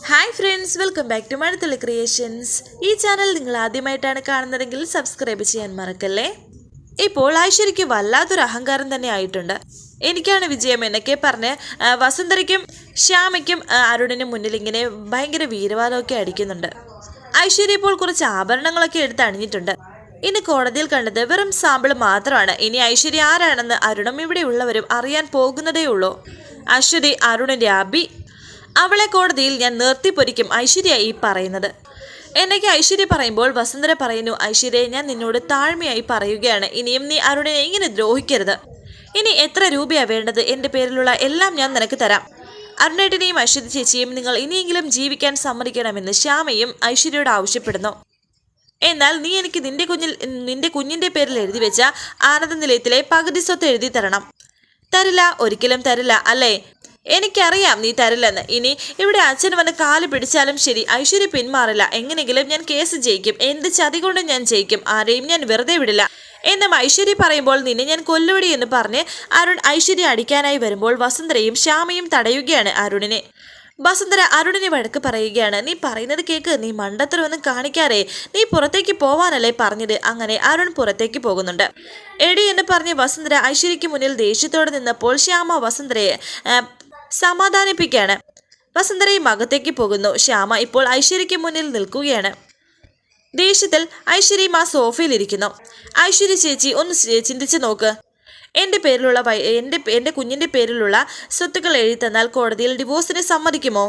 Hi friends welcome back to Mazhathulli creations ഈ channel നിങ്ങൾ ആദ്യമായിട്ടാണ് കാണുന്നതെങ്കിൽ സബ്സ്ക്രൈബ് ചെയ്യാൻ മറക്കല്ലേ? ഇപ്പോൾ ഐശ്വര്യയ്ക്ക് വല്ലാത്തൊരു അഹങ്കാരം തന്നെ ആയിട്ടുണ്ട്. എനിക്കാണ് വിജയം എന്നൊക്കെ പറഞ്ഞ് വസുന്ധരയ്ക്കും ശ്യാമയ്ക്കും അരുണിനും മുന്നിൽ ഇങ്ങനെ ഭയങ്കര വീരവാദമൊക്കെ അടിക്കുന്നുണ്ട്. ഐശ്വര്യ ഇപ്പോൾ കുറച്ച് ആഭരണങ്ങളൊക്കെ എടുത്ത് അണിഞ്ഞിട്ടുണ്ട്. ഇനി കോടതിയിൽ കണ്ടത് വെറും സാമ്പിൾ മാത്രമാണ്. ഇനി ഐശ്വര്യ ആരാണെന്ന് അരുണും ഇവിടെയുള്ളവരും അറിയാൻ പോകുന്നതേ ഉള്ളൂ. അശ്വതി അരുണിന്റെ അബി അവളെ കോടതിയിൽ ഞാൻ നിർത്തിപ്പൊരിക്കും ഐശ്വര്യ ഈ പറയുന്നത്. എന്നൊക്കെ ഐശ്വര്യ പറയുമ്പോൾ വസുന്ധര പറയുന്നു ഐശ്വര്യ ഞാൻ നിന്നോട് താഴ്മയായി പറയുകയാണ്. ഇനിയും നീ അരുണിനെ ഇങ്ങനെ ദ്രോഹിക്കരുത്. ഇനി എത്ര രൂപയാണ് വേണ്ടത്? എന്റെ പേരിലുള്ള എല്ലാം ഞാൻ നിനക്ക് തരാം. അരുണേട്ടനെയും ഐശ്വര്യ ചേച്ചിയും നിങ്ങൾ ഇനിയെങ്കിലും ജീവിക്കാൻ സമ്മതിക്കണമെന്ന് ശ്യാമയും ഐശ്വര്യയോട് ആവശ്യപ്പെടുന്നു. എന്നാൽ നീ എനിക്ക് നിന്റെ കുഞ്ഞിൽ നിന്റെ കുഞ്ഞിന്റെ പേരിൽ എഴുതി വെച്ച ആനന്ദ നിലയത്തിലെ പകുതി സ്വത്ത് എഴുതി തരണം. തരില്ല ഒരിക്കലും തരില്ല അല്ലേ? എനിക്കറിയാം നീ തരില്ലെന്ന്. ഇനി ഇവിടെ അച്ഛൻ വന്ന് കാൽ പിടിച്ചാലും ശരി ഐശ്വര്യ പിന്മാറില്ല. എങ്ങനെയെങ്കിലും ഞാൻ കേസ് ജയിക്കും. എന്ത് ചതി കൊണ്ടും ഞാൻ ജയിക്കും. ആരെയും ഞാൻ വെറുതെ വിടില്ല. എന്നും ഐശ്വര്യ പറയുമ്പോൾ നിന്നെ ഞാൻ കൊല്ലുവിടി എന്ന് പറഞ്ഞ് അരുൺ ഐശ്വര്യ അടിക്കാനായി വരുമ്പോൾ വസുന്ധരയും ശ്യാമയും തടയുകയാണ് അരുണിനെ. വസുന്ധര അരുണിനെ വഴക്ക് പറയുകയാണ്. നീ പറയുന്നത് കേക്ക്. നീ മണ്ടത്തരമൊന്നും കാണിക്കാതെ നീ പുറത്തേക്ക് പോവാനല്ലേ പറഞ്ഞത്? അങ്ങനെ അരുൺ പുറത്തേക്ക് പോകുന്നുണ്ട്. എടി എന്ന് പറഞ്ഞ് വസുന്ധര ഐശ്വര്യയ്ക്ക് മുന്നിൽ ദേഷ്യത്തോടെ നിന്നപ്പോൾ ശ്യാമ വസുന്ധരയെ സമാധാനിപ്പിക്കുകയാണ്. വസുന്ധരയും അകത്തേക്ക് പോകുന്നു. ശ്യാമ ഇപ്പോൾ ഐശ്വര്യയ്ക്ക് മുന്നിൽ നിൽക്കുകയാണ്. ദേഷ്യത്തിൽ ഐശ്വര്യയും ആ സോഫയിലിരിക്കുന്നു. ഐശ്വര്യ ചേച്ചി ഒന്ന് ചിന്തിച്ചു നോക്ക്. എന്റെ പേരിലുള്ള എന്റെ എന്റെ കുഞ്ഞിന്റെ പേരിലുള്ള സ്വത്തുക്കൾ എഴുതി തന്നാൽ കോടതിയിൽ ഡിവോഴ്സിന് സമ്മതിക്കുമോ?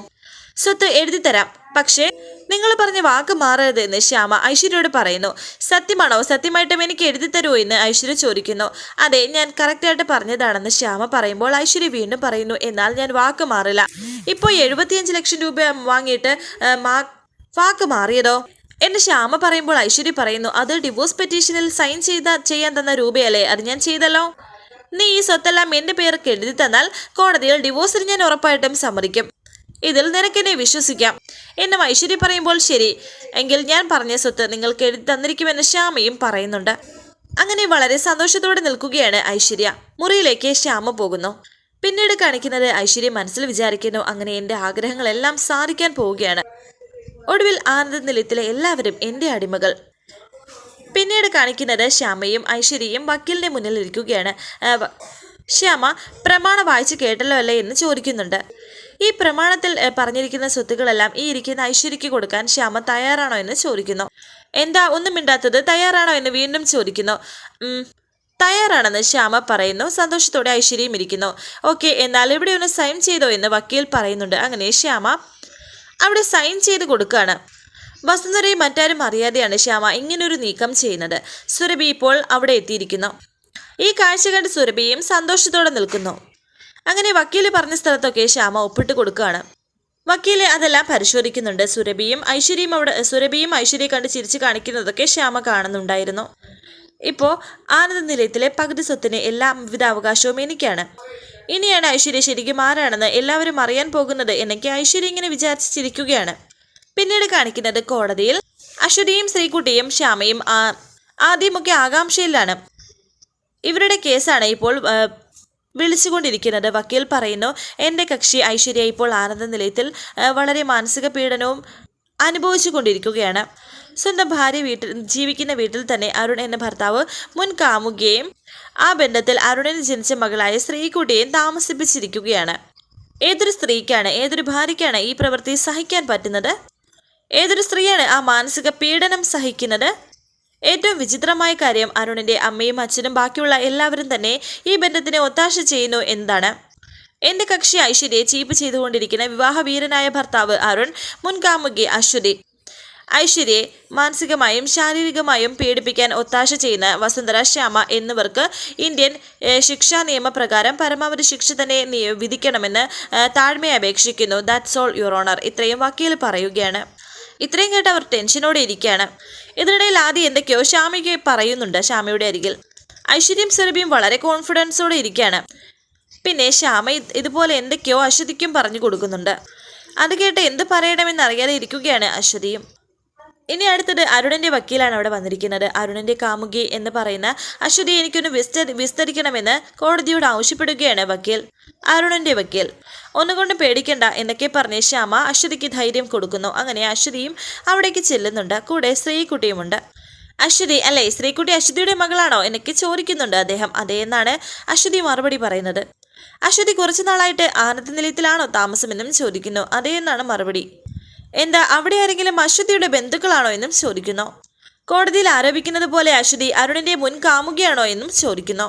സ്വത്ത് എഴുതി തരാം. പക്ഷേ നിങ്ങൾ പറഞ്ഞ വാക്ക് മാറരുത് എന്ന് ശ്യാമ ഐശ്വര്യയോട് പറയുന്നു. സത്യമാണോ? സത്യമായിട്ടും എനിക്ക് എഴുതി തരുമോ എന്ന് ഐശ്വര്യ ചോദിക്കുന്നു. അതെ ഞാൻ കറക്റ്റായിട്ട് പറഞ്ഞതാണെന്ന് ശ്യാമ പറയുമ്പോൾ ഐശ്വര്യ വീണ്ടും പറയുന്നു എന്നാൽ ഞാൻ വാക്ക് മാറില്ല. ഇപ്പോൾ എഴുപത്തിയഞ്ച് ലക്ഷം രൂപ വാങ്ങിയിട്ട് വാക്ക് മാറിയതോ? എന്ന് ശ്യാമ പറയുമ്പോൾ ഐശ്വര്യ പറയുന്നു അത് ഡിവോഴ്സ് പെറ്റീഷനിൽ സൈൻ ചെയ്ത ചെയ്യാൻ തന്ന രൂപയല്ലേ? അത് ഞാൻ ചെയ്തല്ലോ. നീ ഈ സ്വത്തെല്ലാം എന്റെ പേർക്ക് എഴുതി തന്നാൽ കോടതിയിൽ ഡിവോഴ്സിന് ഞാൻ ഉറപ്പായിട്ടും സമ്മതിക്കും. ഇതിൽ നിനക്കെന്നെ വിശ്വസിക്കാം. എന്നും ഐശ്വര്യ പറയുമ്പോൾ ശരി. എങ്കിൽ ഞാൻ പറഞ്ഞ സ്വത്ത് നിങ്ങൾക്ക് എഴുതി തന്നിരിക്കുമെന്ന് ശ്യാമയും പറയുന്നുണ്ട്. അങ്ങനെ വളരെ സന്തോഷത്തോടെ നിൽക്കുകയാണ് ഐശ്വര്യ. മുറിയിലേക്ക് ശ്യാമ പോകുന്നു. പിന്നീട് കാണിക്കുന്നത് ഐശ്വര്യ മനസ്സിൽ വിചാരിക്കുന്നു അങ്ങനെ എന്റെ ആഗ്രഹങ്ങളെല്ലാം സാധിക്കാൻ പോവുകയാണ്. ഒടുവിൽ ആനന്ദ നിലയത്തിലെ എല്ലാവരും എന്റെ അടിമകൾ. പിന്നീട് കാണിക്കുന്നത് ശ്യാമയും ഐശ്വര്യയും വക്കീലിന്റെ മുന്നിൽ ഇരിക്കുകയാണ്. ശ്യാമ പ്രമാണം വായിച്ച് കേട്ടല്ലോ അല്ലേ? എന്ന് ചോദിക്കുന്നുണ്ട്. ഈ പ്രമാണത്തിൽ പറഞ്ഞിരിക്കുന്ന സ്വത്തുക്കളെല്ലാം ഈ ഇരിക്കുന്ന ഐശ്വര്യയ്ക്ക് കൊടുക്കാൻ ശ്യാമ തയ്യാറാണോ എന്ന് ചോദിക്കുന്നു. എന്താ ഒന്നും മിണ്ടാത്തത് തയ്യാറാണോ എന്ന് വീണ്ടും ചോദിക്കുന്നു. തയ്യാറാണെന്ന് ശ്യാമ പറയുന്നു. സന്തോഷത്തോടെ ഐശ്വര്യയും ഇരിക്കുന്നു. ഓക്കെ എന്നാൽ ഇവിടെ ഒന്ന് സൈൻ ചെയ്തോ എന്ന് വക്കീൽ പറയുന്നുണ്ട്. അങ്ങനെ ശ്യാമ അവിടെ സൈൻ ചെയ്ത് കൊടുക്കുകയാണ്. വസുന്ധരയും മറ്റാരും അറിയാതെയാണ് ശ്യാമ ഇങ്ങനൊരു നീക്കം ചെയ്യുന്നത്. സുരഭി ഇപ്പോൾ അവിടെ എത്തിയിരിക്കുന്നു. ഈ കാഴ്ച കണ്ട് സുരഭിയും സന്തോഷത്തോടെ നിൽക്കുന്നു. അങ്ങനെ വക്കീൽ പറഞ്ഞ സ്ഥലത്തൊക്കെ ശ്യാമ ഒപ്പിട്ട് കൊടുക്കുകയാണ്. വക്കീൽ അതെല്ലാം പരിശോധിക്കുന്നുണ്ട്. സുരഭിയും ഐശ്വര്യയും അവിടെ സുരഭിയും ഐശ്വര്യയും കണ്ട് ചിരിച്ചു കാണിക്കുന്നതൊക്കെ ശ്യാമ കാണുന്നുണ്ടായിരുന്നു. ഇപ്പോൾ ആനന്ദ നിലയത്തിലെ പകുതി സ്വത്തിന് എല്ലാ വിധ അവകാശവും എനിക്കാണ്. ഇനിയാണ് ഐശ്വര്യ ശരിക്കും ആരാണെന്ന് എല്ലാവരും അറിയാൻ പോകുന്നത് എന്നൊക്കെ ഐശ്വര്യ ഇങ്ങനെ വിചാരിച്ചിരിക്കുകയാണ് പിന്നീട് കാണിക്കുന്നത് കോടതിയിൽ അശ്വതിയും ശ്രീകുട്ടിയും ശ്യാമയും ആദ്യമൊക്കെ ആകാംക്ഷയിലാണ്. ഇവരുടെ കേസാണ് ഇപ്പോൾ വിളിച്ചുകൊണ്ടിരിക്കുന്നത്. വക്കീൽ പറയുന്നു എന്റെ കക്ഷി ഐശ്വര്യ ഇപ്പോൾ ആനന്ദ നിലയത്തിൽ വളരെ മാനസിക പീഡനവും അനുഭവിച്ചു കൊണ്ടിരിക്കുകയാണ് സ്വന്തം ഭാര്യ വീട്ടിൽ ജീവിക്കുന്ന വീട്ടിൽ തന്നെ അരുൺ എന്ന ഭർത്താവ് മുൻ കാമുകയും ആ ബന്ധത്തിൽ അരുണിന് ജനിച്ച മകളായ ശ്രീകുട്ടിയെയും താമസിപ്പിച്ചിരിക്കുകയാണ്. ഏതൊരു സ്ത്രീക്കാണ് ഏതൊരു ഭാര്യയ്ക്കാണ് ഈ പ്രവൃത്തി സഹിക്കാൻ പറ്റുന്നത്? ഏതൊരു സ്ത്രീയാണ് ആ മാനസിക പീഡനം സഹിക്കുന്നത്? ഏറ്റവും വിചിത്രമായ കാര്യം അരുണിന്റെ അമ്മയും അച്ഛനും ബാക്കിയുള്ള എല്ലാവരും തന്നെ ഈ ബന്ധത്തിനെ ഒത്താശ ചെയ്യുന്നു എന്നതാണ് എന്റെ കക്ഷി ഐശ്വര്യയെ ചീപ്പ് ചെയ്തുകൊണ്ടിരിക്കുന്ന വിവാഹവീരനായ ഭർത്താവ് അരുൺ മുൻകാമുകി അശ്വതി. ഐശ്വര്യയെ മാനസികമായും ശാരീരികമായും പീഡിപ്പിക്കാൻ ഒത്താശ ചെയ്യുന്ന വസുന്ധര ശ്യാമ എന്നിവർക്ക് ഇന്ത്യൻ ശിക്ഷാ നിയമപ്രകാരം പരമാവധി ശിക്ഷ തന്നെ വിധിക്കണമെന്ന് താഴ്മയെ അപേക്ഷിക്കുന്നു. ദാറ്റ്സ് ഓൾ യുവർ ഓണർ ഇത്രയും വക്കീൽ പറയുകയാണ്. ഇത്രയും കേട്ട് അവർ ടെൻഷനോടെ ഇരിക്കുകയാണ്. ഇതിനിടയിൽ ആദ്യം എന്തൊക്കെയോ ശ്യാമിക്ക് പറയുന്നുണ്ട് ശ്യാമയുടെ അരികിൽ. ഐശ്വര്യം സെറബിയും വളരെ കോൺഫിഡൻസോടെ ഇരിക്കുകയാണ്. പിന്നെ ശ്യാമ ഇത് ഇതുപോലെ എന്തൊക്കെയോ അശ്വതിക്കും പറഞ്ഞു കൊടുക്കുന്നുണ്ട്. അത് കേട്ട് എന്ത് പറയണമെന്ന് അറിയാതെ ഇരിക്കുകയാണ് അശ്വതിയും. ഇനി അടുത്തത് അരുണിന്റെ വക്കീലാണ് അവിടെ വന്നിരിക്കുന്നത്. അരുണിന്റെ കാമുകി എന്ന് പറയുന്ന അശ്വതി എനിക്കൊന്ന് വിസ്തരി വിസ്തരിക്കണമെന്ന് കോടതിയോട് ആവശ്യപ്പെടുകയാണ് വക്കീൽ. അരുണിന്റെ വക്കീൽ. ഒന്നുകൊണ്ടും പേടിക്കണ്ട എന്നൊക്കെ പറഞ്ഞ് ശ്യാമ അശ്വതിക്ക് ധൈര്യം കൊടുക്കുന്നു. അങ്ങനെ അശ്വതിയും അവിടേക്ക് ചെല്ലുന്നുണ്ട്. കൂടെ ശ്രീകുട്ടിയുമുണ്ട്. അശ്വതി അല്ലേ ശ്രീകുട്ടി അശ്വതിയുടെ മകളാണോ എന്നൊക്കെ ചോദിക്കുന്നുണ്ട് അദ്ദേഹം. അതെ എന്നാണ് അശ്വതി മറുപടി പറയുന്നത്. അശ്വതി കുറച്ചു നാളായിട്ട് ആനന്ദ നിലയത്തിലാണോ താമസമെന്നും ചോദിക്കുന്നു. അതേ എന്നാണ് മറുപടി. എന്താ അവിടെ ആരെങ്കിലും അശ്വതിയുടെ ബന്ധുക്കളാണോ എന്നും ചോദിക്കുന്നു. കോടതിയിൽ ആരോപിക്കുന്നത് പോലെ അശ്വതി അരുണിന്റെ മുൻ കാമുകയാണോ എന്നും ചോദിക്കുന്നു.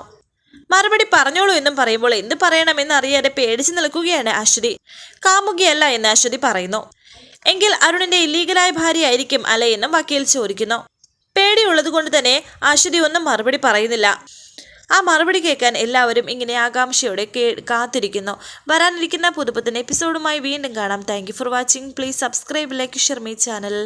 മറുപടി പറഞ്ഞോളൂ എന്നും പറയുമ്പോൾ എന്ത് പറയണമെന്ന് അറിയാതെ പേടിച്ചു നിൽക്കുകയാണ് അശ്വതി. കാമുകിയല്ല എന്ന് അശ്വതി പറയുന്നു. എങ്കിൽ അരുണിന്റെ ഇല്ലീഗലായ ഭാര്യയായിരിക്കും അല്ലേ എന്നും വക്കീൽ ചോദിക്കുന്നു. പേടിയുള്ളത് കൊണ്ട് തന്നെ അശ്വതി ഒന്നും മറുപടി പറയുന്നില്ല. ആ മറുപടി കേൾക്കാൻ എല്ലാവരും ഇങ്ങനെ ആകാംക്ഷയോടെ കാത്തിരിക്കുന്നു. വരാനിരിക്കുന്ന പുതുപ്പത്തിന് എപ്പിസോഡുമായി വീണ്ടും കാണാം. Thank for watching please subscribe like share my channel